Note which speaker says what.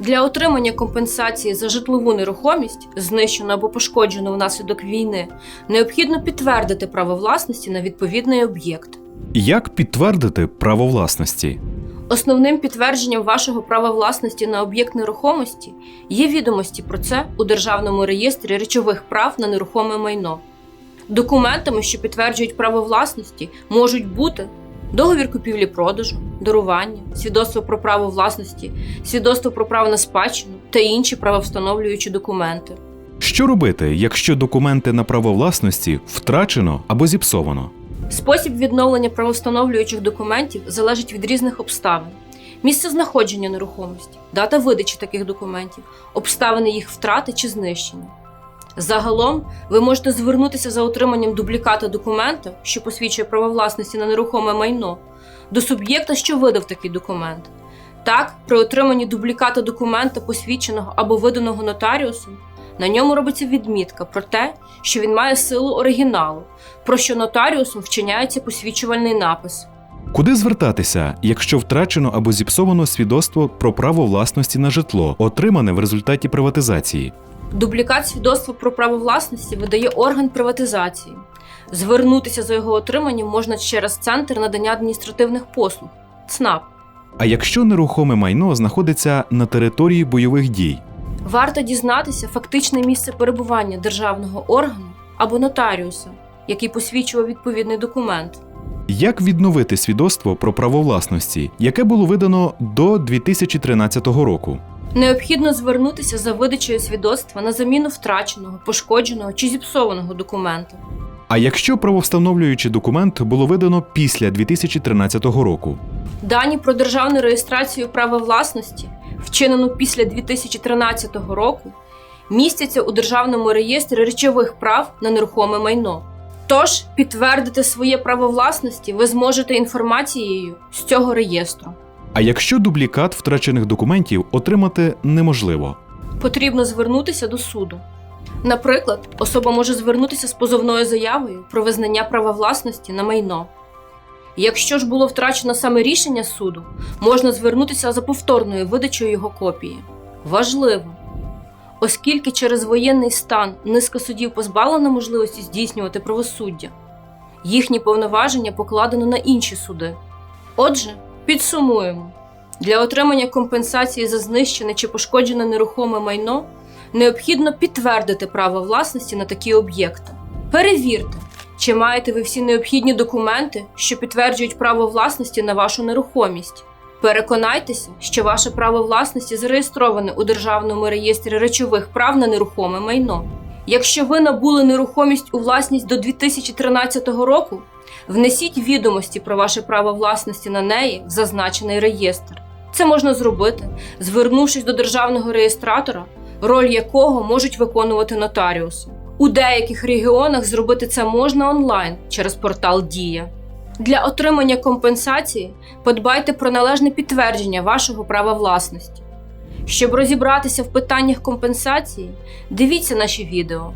Speaker 1: Для отримання компенсації за житлову нерухомість, знищену або пошкоджену внаслідок війни, необхідно підтвердити право власності на відповідний об'єкт.
Speaker 2: Як підтвердити право власності?
Speaker 1: Основним підтвердженням вашого права власності на об'єкт нерухомості є відомості про це у Державному реєстрі речових прав на нерухоме майно. Документами, що підтверджують право власності, можуть бути договір купівлі-продажу, дарування, свідоцтво про право власності, свідоцтво про право на спадщину та інші правовстановлюючі документи.
Speaker 2: Що робити, якщо документи на право власності втрачено або зіпсовано?
Speaker 1: Спосіб відновлення правовстановлюючих документів залежить від різних обставин: місце знаходження нерухомості, дата видачі таких документів, обставини їх втрати чи знищення. Загалом, ви можете звернутися за отриманням дубліката документа, що посвідчує право власності на нерухоме майно, до суб'єкта, що видав такий документ. Так, при отриманні дубліката документа, посвідченого або виданого нотаріусом, на ньому робиться відмітка про те, що він має силу оригіналу, про що нотаріусом вчиняється посвідчувальний напис.
Speaker 2: Куди звертатися, якщо втрачено або зіпсовано свідоцтво про право власності на житло, отримане в результаті приватизації?
Speaker 1: Дублікат свідоцтва про право власності видає орган приватизації. Звернутися за його отриманням можна через центр надання адміністративних послуг ЦНАП.
Speaker 2: А якщо нерухоме майно знаходиться на території бойових дій?
Speaker 1: Варто дізнатися фактичне місце перебування державного органу або нотаріуса, який посвідчував відповідний документ.
Speaker 2: Як відновити свідоцтво про право власності, яке було видано до 2013 року?
Speaker 1: Необхідно звернутися за видачею свідоцтва на заміну втраченого, пошкодженого чи зіпсованого документа.
Speaker 2: А якщо правовстановлюючий документ було видано після 2013 року?
Speaker 1: Дані про державну реєстрацію права власності, вчинену після 2013 року, містяться у Державному реєстрі речових прав на нерухоме майно. Тож підтвердити своє право власності ви зможете інформацією з цього реєстру.
Speaker 2: А якщо дублікат втрачених документів отримати неможливо?
Speaker 1: Потрібно звернутися до суду. Наприклад, особа може звернутися з позовною заявою про визнання права власності на майно. Якщо ж було втрачено саме рішення суду, можна звернутися за повторною видачею його копії. Важливо, оскільки через воєнний стан низка судів позбавлена можливості здійснювати правосуддя, їхні повноваження покладено на інші суди. Отже, підсумуємо: для отримання компенсації за знищене чи пошкоджене нерухоме майно необхідно підтвердити право власності на такі об'єкти. Перевірте, чи маєте ви всі необхідні документи, що підтверджують право власності на вашу нерухомість. Переконайтеся, що ваше право власності зареєстроване у Державному реєстрі речових прав на нерухоме майно. Якщо ви набули нерухомість у власність до 2013 року, внесіть відомості про ваше право власності на неї в зазначений реєстр. Це можна зробити, звернувшись до державного реєстратора, роль якого можуть виконувати нотаріуси. У деяких регіонах зробити це можна онлайн через портал Дія. Для отримання компенсації подбайте про належне підтвердження вашого права власності. Щоб розібратися в питаннях компенсації, дивіться наші відео,